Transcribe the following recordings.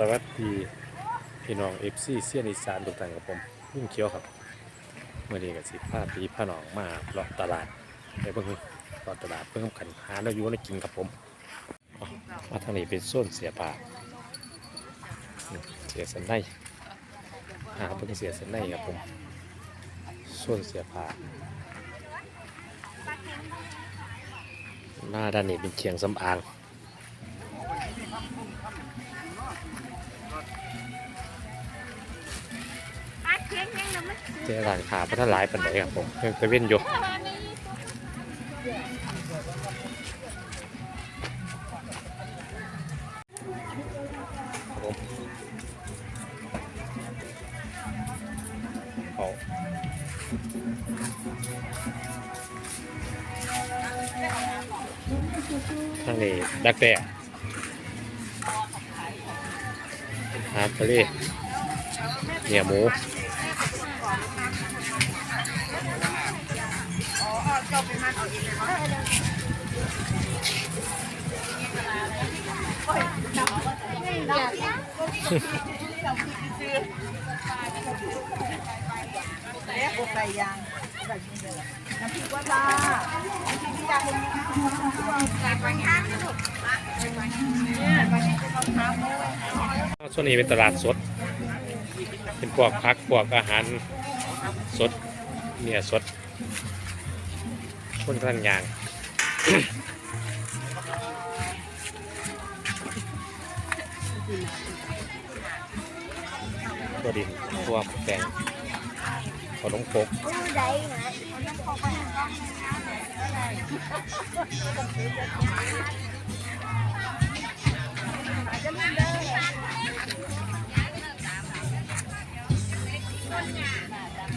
สวัสดีพี่น้องเอฟซีเซียนอีสานทุกท่านกับผมยุ่งเขียวครับเมื่อนี้กับสิพาพี่พาน้องมาเลาะตลาดไปเพิ่งเลาะตลาดเพิ่งขันหาแล้วอยู่ในกินกับผมมาทางนี้เป็นโซนเสียผ้าอืมเสียสันในหาเพิ่งเสียสันในครับผมโซนเสียผ้าหน้าด้านนี้เป็นเคียงสำอาง ค็มยังนะมันเจอร้านค้าพัฒนหลายปันไดครับผมยังไปเว้นอยู่ครับผมเอาทางนี้ดักแด้อาหาทะเลเนี่ยหมู เอ๊ะอบไก่ยางน้ำพริกว่าปลาน้ำพริกที่ยาคนนี้เนี่ยมาที่เขาทำด้วยส่วนนี้เป็นตลาดสด เป็นพวกพักพวกอาหารสดเนี่ยสด คนกำลังยางตัวดินตัวแปงขนมคกอู้ได้นะ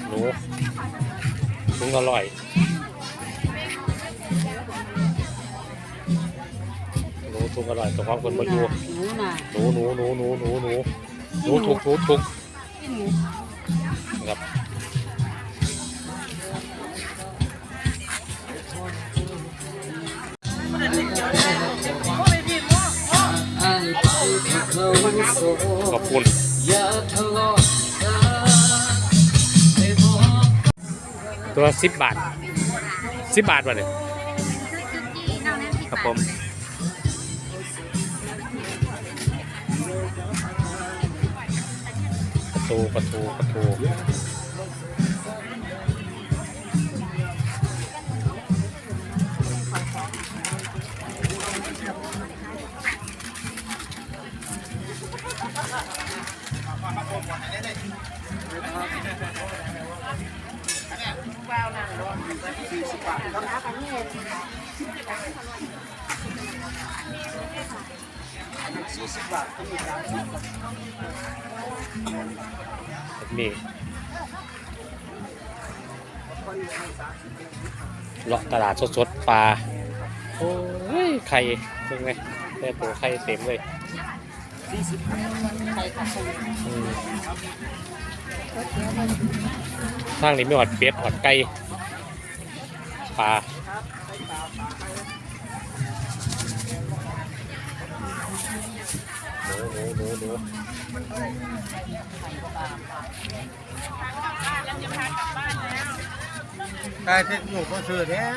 หนูถุงอร่อย ถุงอร่อยกับความคนมาอยู่หนูน่ะหนูหนูหนูหนูหนูหนูหนูถูกหนูถูกที่หนูครับไอ้ที่เขาโสขอบคุณอย่าทะเลาะกันให้บอกตัวสิบบาทสิบบาทวะเนี่ยจุกี้น้ นี่เลาะตลาดสดๆปลา โอ้ยไข่เป็นไงแต่ตัวไข่เต็มเลยไข่ข้าวโพดอืมทางนี้ไม่หอดเป็ดหอดไก่ปลา หนูหนูหนูหนูกายเทคนิคก็ซื้อเนี่ย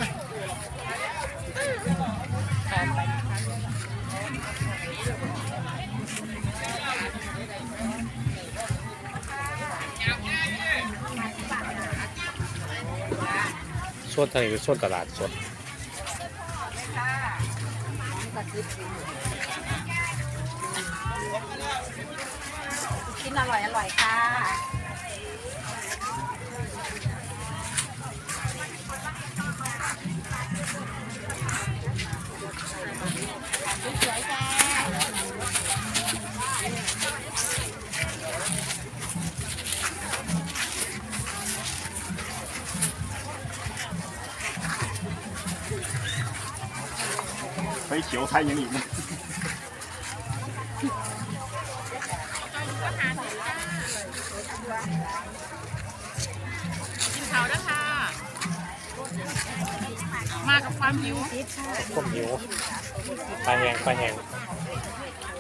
ส่วนทางนี้เป็นส่วนตลาดสด กินอร่อยอร่อยค่ะไปเขียวไทยยังอีกนะ กินข้าวนะคะมากับความหิวต้มหิวปลาแห้งปลาแห้ง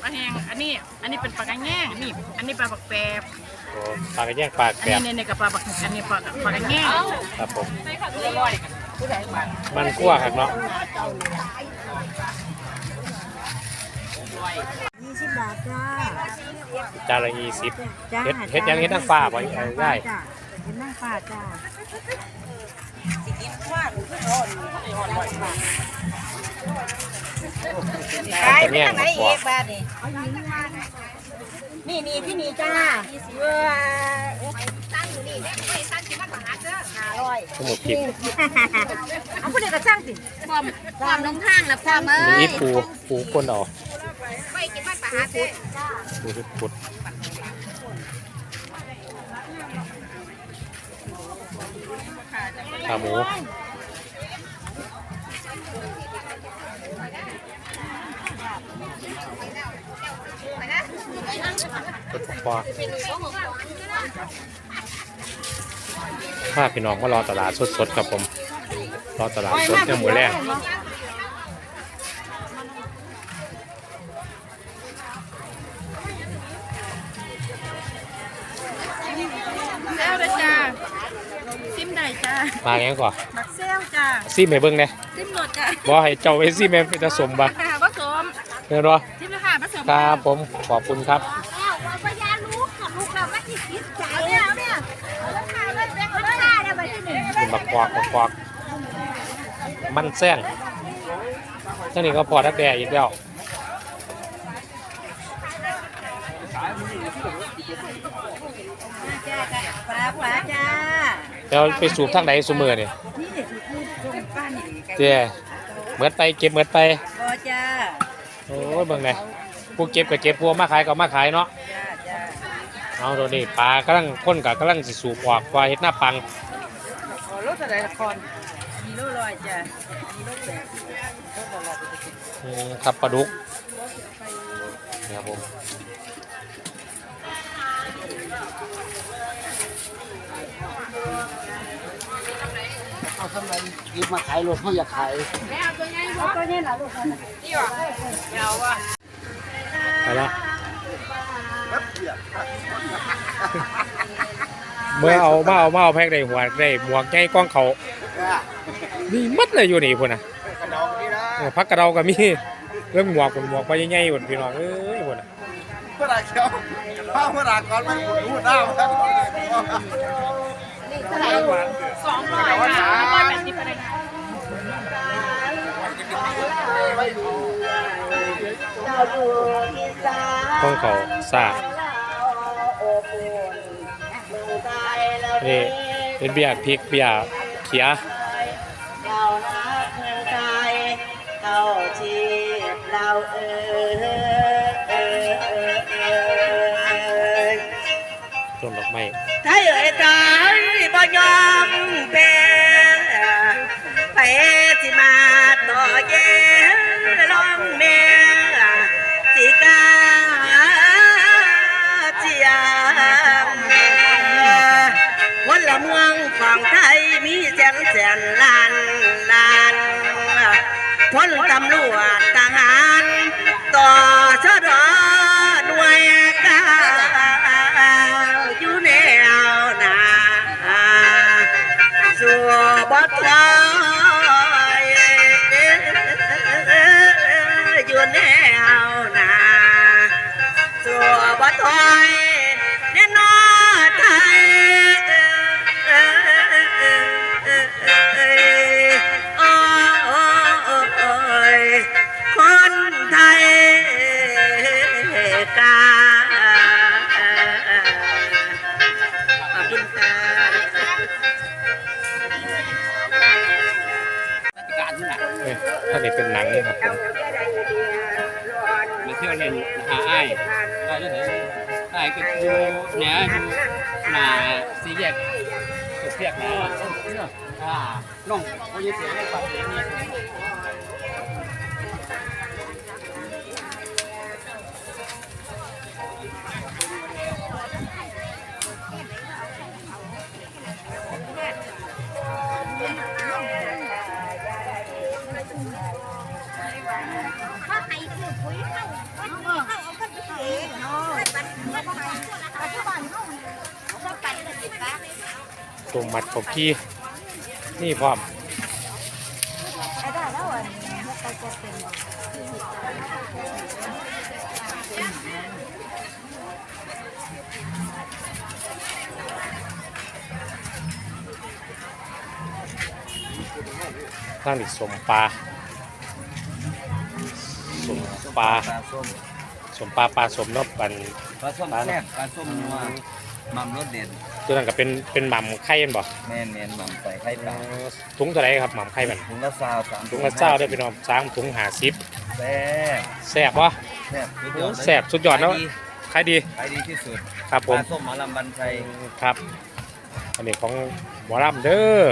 ลาแห้งอันนี้ อันนี้เป็นปลากระแง่งนี่ อันนี้ปลาบักแปบโอ้ปลากระแยงปลากอันแกนี้บเนี่ยเนี่ยกับปลาบักอันนี้ปลาปลากระแง่งครับผมมันคั่วครับเนาะ ยี่สิบบาทจ้าจานละยี่สิบจ้าเฮ็ดเฮ็ดยังเฮ็ดนางฟ้าบ่เอ้ยได้จ้าเฮ็ดนั่งฟ้าจ้าปลากระแยงปลากบาทนี่นี่นี่ที่นี่จ้าเว้ยตั้งอยู่นี่แม่ไม่ตั้งที่บ้านหาเด้อห้าร้อยทั้งหมดผิดเอาผู้เดียวก็ช่างสิความความลงทางนะความเอ้มียปูปูก้นเอาไป ข้านหาเด้อปูที่ปุดขาหมูกดปอถ้าพี่น้องมารอตลาดสดๆครับผม รอตลาดสดเนี่ยหมูแรก จ้ามาไงก่อนบักเซลจ้าซีเมเบิ้งเนี่ยซิมโหลดจ้าบ่ให้เจ้าไอ้ซีเมจะสมบ่ค่ะผสมเห็นบ่ซิมเลยค่ะผสมครับผมขอบคุณครับแล้วว่าพยาลูกกับลูกเราไม่ติดคิดใจเนี่ยเนี่ยราคาเลยแบงค์ราคาเนี่ยไปที่หนึ่งกินบักกวากบักกวากมันแซงท่านี้ก็พอทักแด่อีกแล้วปลาปลาจ้า แล้วไปสูบทางไหนสูมือนี่นี่เด็กที่พูดตรงป้านี่ไก่เจ้เหมือนไปเก็บเหมือนไปบอจ้าโอ้ยเบิ่งไงผู้เก็บก็เก็บผู้เอามาขายก็เอามาขายเนาะ จ้าจ้าเอาตัวนี้ปลากำลังคนก็กำลังสิสูบออกว่าเฮ็ดหน้าปังรถอะไรละครมีโลลอยจ้ามีโลแปดรถอะไรไปกินอืมครับปลาดุกเนี่ยครับผม ทำไมหยิบมาขายรถเขาอยากขายไปละเมื่อเอามาเอามาเอาแพ็กได้หัวได้หมวกใหญ่กว้างเขานี่มัดเลยอยู่นี่พุ่นน่ะกระดองนี่นะเออพักกระเราก็มีเรื่องหมวกหมวกไปใหญ่ๆพุ่นพี่น้องเอ้ยพุ่นน่ะเมื่อไรเชียวข้าวเมื่อไรก่อนมันรู้หน้า สองร้อยค่ะร้อยแปดสิบอะไรค่ะกว้างเขาซาเนี่เป็นเบียร์พริกเบียร์เขียเรานักเมืองไทยเข้าชีพเราเออ พลตำรวจทหารต่อชดหน่วยกาอยู่แนวหนาสัวบัดลอยู่แนวหนาสัวบัดล มาเที่ยวเล่นหาอ้ายอ้ายจะไหนอ้ายก็อยู่เหนืออยู่หน้าสีแยกเสียกแล้วอะน้องเขายู่เสียงปัดเสียงนี่ ตุ่มมัดขบกี้นี่พร้อมไอ้ได้แล้วอันนี้ไปจะเป็นทางนี้สมปลาสมปลาปลาส้มสมปลาปลาสมเนาะปันปลาส้มแซ่บปลาส้มนัวหม่ำรสเด็ด ตัวนั้นก็เป็นเป็นหม่ำไข่แม่นบ่แม่นแม่นหม่ำใส่ไข่ปลาถุงเท่าไหรครับหม่ำไข่มันถุงละซาวสามถุงละเจ้าได้อพี่น้องสามถุงหาสิบแซ่บแซ่บวะแซ่บสุดยอดเลยแซ่บสุดยอดเนอะขายดีขายดีขายดีที่สุดครับปผมลาส้มหมอลำบันชัยครับ อันนี้ของหมอลำเด้อ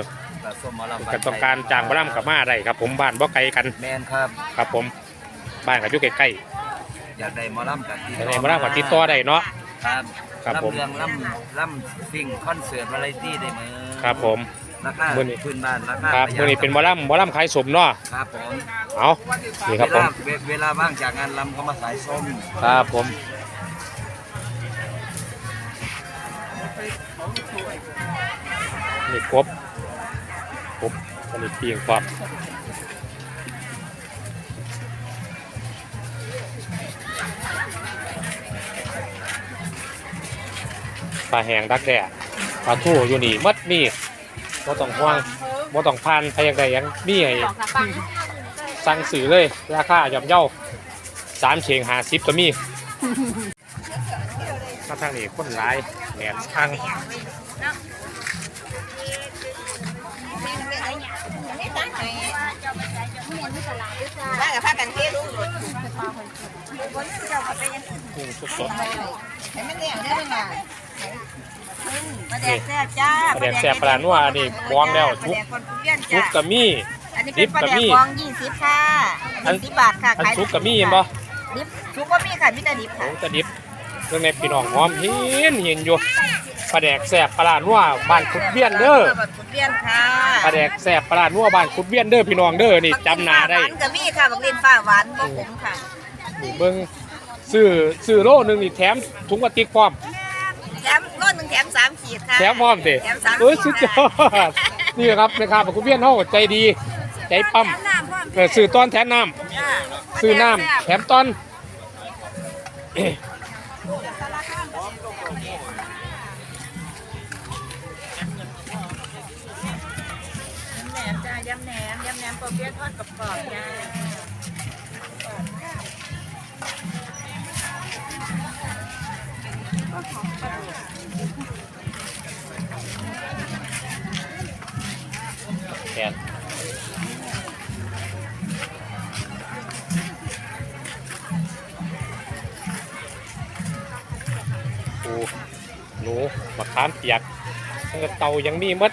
ปลาส้มหมอลำบันกัชันยต้องการจ้างหมอลำกับมาได้ครับ ผมบ้านบ่ไกลกันแมนครับ ครับผมบ้านก็อยู่ใกล้อยากได้หมอลำกับๆในหมอลำก็ติดต่อได้เนาะครับ ครับผม ลำเรื่องลำลำสิ่งคอนเสิร์ตวาไรตี้ได้มือครับผม ราคามื้อนี้ พื้นบ้านราคาครับประหยัดมื้อนี้เป็นหมอลำหมอลำขายสมเนาะครับผมเอานี่ครับเวผลามเวเวลาว่างจากงานลำก็มาสายส้มครับผมนี่ครบครบอันนี้เพียงความ ปลาแห้งดักแด่ปลาทูอยู่นี่หมัดนี่บ่ต้องห่วงบ่ต้องพานไปยังไงยังมีให้สั่งซื้อเลย ราคาย่อมเยาสามเชงหาสิบก็มีมาทางนี้คนร้ายแหนทางว่ากับพากันเทลูกกุ้งสดให้มันเลี้ยงได้ไหมปลาแดกแซ่บจ้าๆปลาแดกแสบปลานัวอันนี้บองแล้วปลาทุกแดกคนทุเรียนทุจ้ากกะมี่อันนี้เป็นปลาแดกบองยี่สิบค่ะอันยี่สิบบาทค่ะอันขายทุกกะมี่เห็นบ่ดิบทุกก็มีค่ะมิตรดิบโอ้ค่ะตะดิบเรื่องในพี่น้องหอมเห็นเห็นอยู่ปลาแดกแสบปลานัวบ้านคุดเบี้ยนเด้อปลาทุเรียนค่ะปลาแดกแสบปลานัวบ้านคุดเบี้ยนเด้อพี่น้องเด้อนี่จำหนาได้หวานก็มีค่ะบักเรียนฟ้าหวานบ่ขมค่ะนี่เบิ่งซื้อซื้อโลนึงนี่แถมถุงพลาสติกพร้อม แถมรถหนึ่งแถมสามขีดค่ะแถมพร้อมสิแถมสามเอ้ยขีสุดยค่ะอดนี่ครับนะครับคุดเบี้ยนเฮาใจดี ใจปั๊มแถน้ำพร้อมเออซื้อตอนแถมน้ำจ้าซื้อน้ำแถมตอนแหนมจ้ายำแหนมยำแหนมปอเปี๊ยะทอดกับกรอบๆจ้า แทนปูหนูมะขามเปียกเตายังมีมด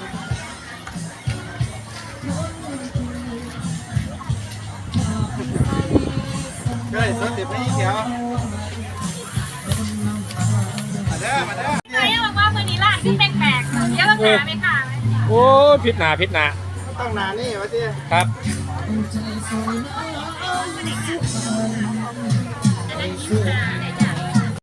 สดติดไม่เขียวมาเด้อมาเด้อใครบอกว่าวันนี้ร้านที่แปลกๆเยอะมากไหมคะโอ้ยพิษหนาพิษหนาต้องหนานี่วะเจ้ครับจะได้กินค่ะ